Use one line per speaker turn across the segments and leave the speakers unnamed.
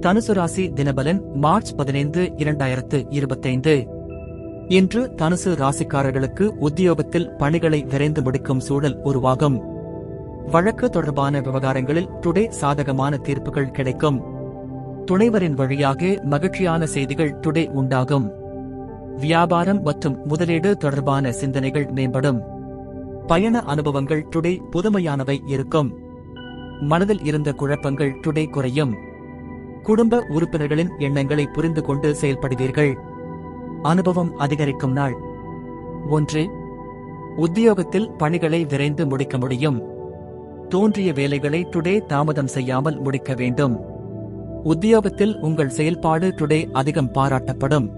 தனுசு ராசி தினபலன் மார்ச் பதினைந்து இரண்டாயிரத்து இருபத்தைந்து. இன்று தனுசு ராசிக்காரர்களுக்கு உத்தியோகத்தில் பணிகளை விரைந்து முடிக்கும் சூழல் உருவாகும். வழக்கு தொடர்பான விவகாரங்களில் டுடே சாதகமான தீர்ப்புகள் கிடைக்கும். துணைவரின் வழியாக மகிழ்ச்சியான செய்திகள் டுடே உண்டாகும். வியாபாரம் மற்றும் முதலீடு தொடர்பான சிந்தனைகள் மேம்படும். பயண அனுபவங்கள் டுடே புதுமையானவை இருக்கும். மனதில் இருந்த குழப்பங்கள் டுடே குறையும். குடும்ப உறுப்பினர்களின் எண்ணங்களை புரிந்து கொண்டு செயல்படுவீர்கள். அனுபவம் அதிகரிக்கும் நாள். ஒன்று உத்தியோகத்தில் பணிகளை விரைந்து முடிக்க முடியும். தோன்றிய வேலைகளை டுடே தாமதம் செய்யாமல் முடிக்க வேண்டும். உத்தியோகத்தில் உங்கள் செயல்பாடு டுடே அதிகம் பாராட்டப்படும்.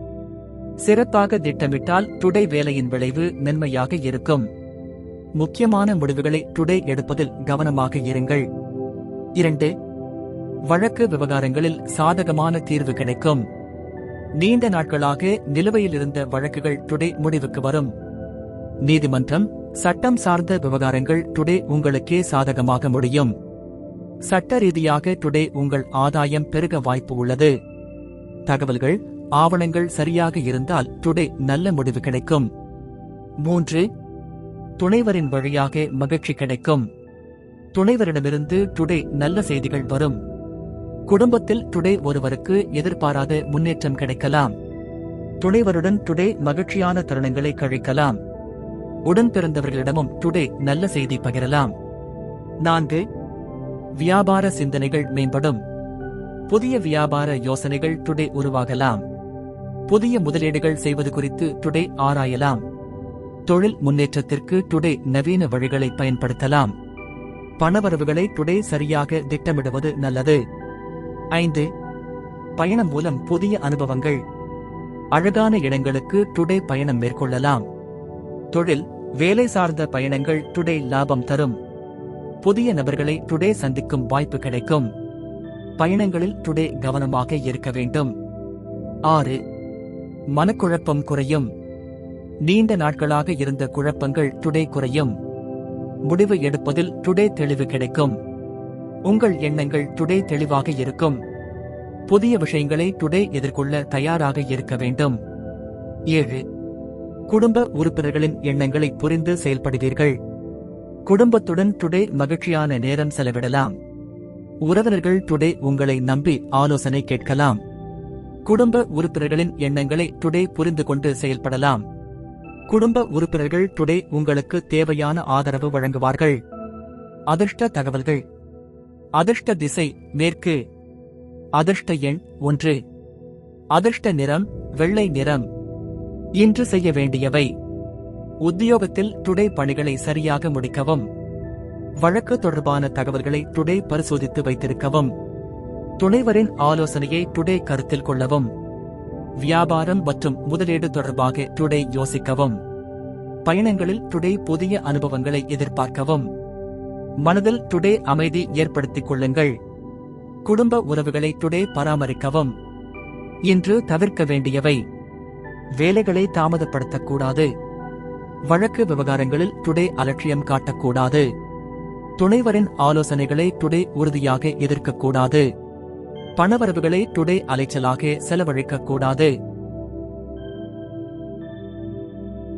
சிறப்பாக திட்டமிட்டால் டுடே வேலையின் விளைவு மென்மையாக இருக்கும். முக்கியமான முடிவுகளை டுடே எடுப்பதில் கவனமாக இருங்கள். இரண்டு வழக்கு விவகாரங்களில் சாதகமான தீர்வு கிடைக்கும். நீண்ட நாட்களாக நிலுவையில் இருந்த வழக்குகள் டுடே முடிவுக்கு வரும். நீதிமன்றம் சட்டம் சார்ந்த விவகாரங்கள் டுடே உங்களுக்கே சாதகமாக முடியும். சட்ட ரீதியாக டுடே உங்கள் ஆதாயம் பெருக வாய்ப்பு உள்ளது. தகவல்கள் ஆவணங்கள் சரியாக இருந்தால் டுடே நல்ல முடிவு கிடைக்கும். மூன்று துணைவரின் வழியாக மகிழ்ச்சி கிடைக்கும். துணைவரிடமிருந்து டுடே நல்ல செய்திகள் வரும். குடும்பத்தில் டுடே ஒருவருக்கு எதிர்பாராத முன்னேற்றம் கிடைக்கலாம். துணைவருடன் டுடே மகிழ்ச்சியான தருணங்களை கழிக்கலாம். உடன் பிறந்தவர்களிடமும் டுடே நல்ல செய்தி பகிரலாம். நான்கு வியாபார சிந்தனைகள் மேம்படும். புதிய வியாபார யோசனைகள் டுடே உருவாகலாம். புதிய முதலீடுகள் செய்வது குறித்து டுடே ஆராயலாம். தொழில் முன்னேற்றத்திற்கு டுடே நவீன வழிகளை பயன்படுத்தலாம். பணவரவுகளை டுடே சரியாக திட்டமிடுவது நல்லது. ஐந்து. பயணம் மூலம் புதிய அனுபவங்கள். அழகான இடங்களுக்கு டுடே பயணம் மேற்கொள்ளலாம். தொழில் வேலை சார்ந்த பயணங்கள் டுடே லாபம் தரும். புதிய நபர்களை டுடே சந்திக்கும் வாய்ப்பு கிடைக்கும். பயணங்களில் டுடே கவனமாக இருக்க வேண்டும். ஆறு. மனக்குழப்பம் குறையும். நீண்ட நாட்களாக இருந்த குழப்பங்கள் டுடே குறையும். முடிவு எடுப்பதில் டுடே தெளிவு கிடைக்கும். உங்கள் எண்ணங்கள் டுடே தெளிவாக இருக்கும். புதிய விஷயங்களை டுடே எதிர்கொள்ள தயாராக இருக்க வேண்டும். ஏழு குடும்ப உறுப்பினர்களின் எண்ணங்களை புரிந்து செயல்படுவீர்கள். குடும்பத்துடன் டுடே மகிழ்ச்சியான நேரம் செலவிடலாம். உறவினர்கள் டுடே உங்களை நம்பி ஆலோசனை கேட்கலாம். குடும்ப உறுப்பினர்களின் எண்ணங்களை டுடே புரிந்து கொண்டு செயல்படலாம். குடும்ப உறுப்பினர்கள் டுடே உங்களுக்கு தேவையான ஆதரவு வழங்குவார்கள். அதிர்ஷ்ட தகவல்கள் அதிர்ஷ்ட திசை மேற்கு. அதிர்ஷ்ட எண் ஒன்று. அதிர்ஷ்ட நிறம் வெள்ளை நிறம். இன்று செய்ய வேண்டியவை. உத்தியோகத்தில் டுடே பணிகளை சரியாக முடிக்கவும். வழக்கு தொடர்பான தகவல்களை டுடே பரிசோதித்து வைத்திருக்கவும். துணைவரின் ஆலோசனையை டுடே கருத்தில் கொள்ளவும். வியாபாரம் மற்றும் முதலீடு தொடர்பாக டுடே யோசிக்கவும். பயணங்களில் டுடே புதிய அனுபவங்களை எதிர்பார்க்கவும். மனதில் டுடே அமைதி ஏற்படுத்திக் கொள்ளுங்கள். குடும்ப உறவுகளை டுடே பராமரிக்கவும். இன்று தவிர்க்க வேண்டியவை. வேலைகளை தாமதப்படுத்தக்கூடாது. வழக்கு விவகாரங்களில் டுடே அலட்சியம் காட்டக்கூடாது. துணைவரின் ஆலோசனைகளை டுடே உறுதியாக எதிர்க்கக்கூடாது. பணவரவுகளை டுடே அலைச்சலாக செலவழிக்கக்கூடாது.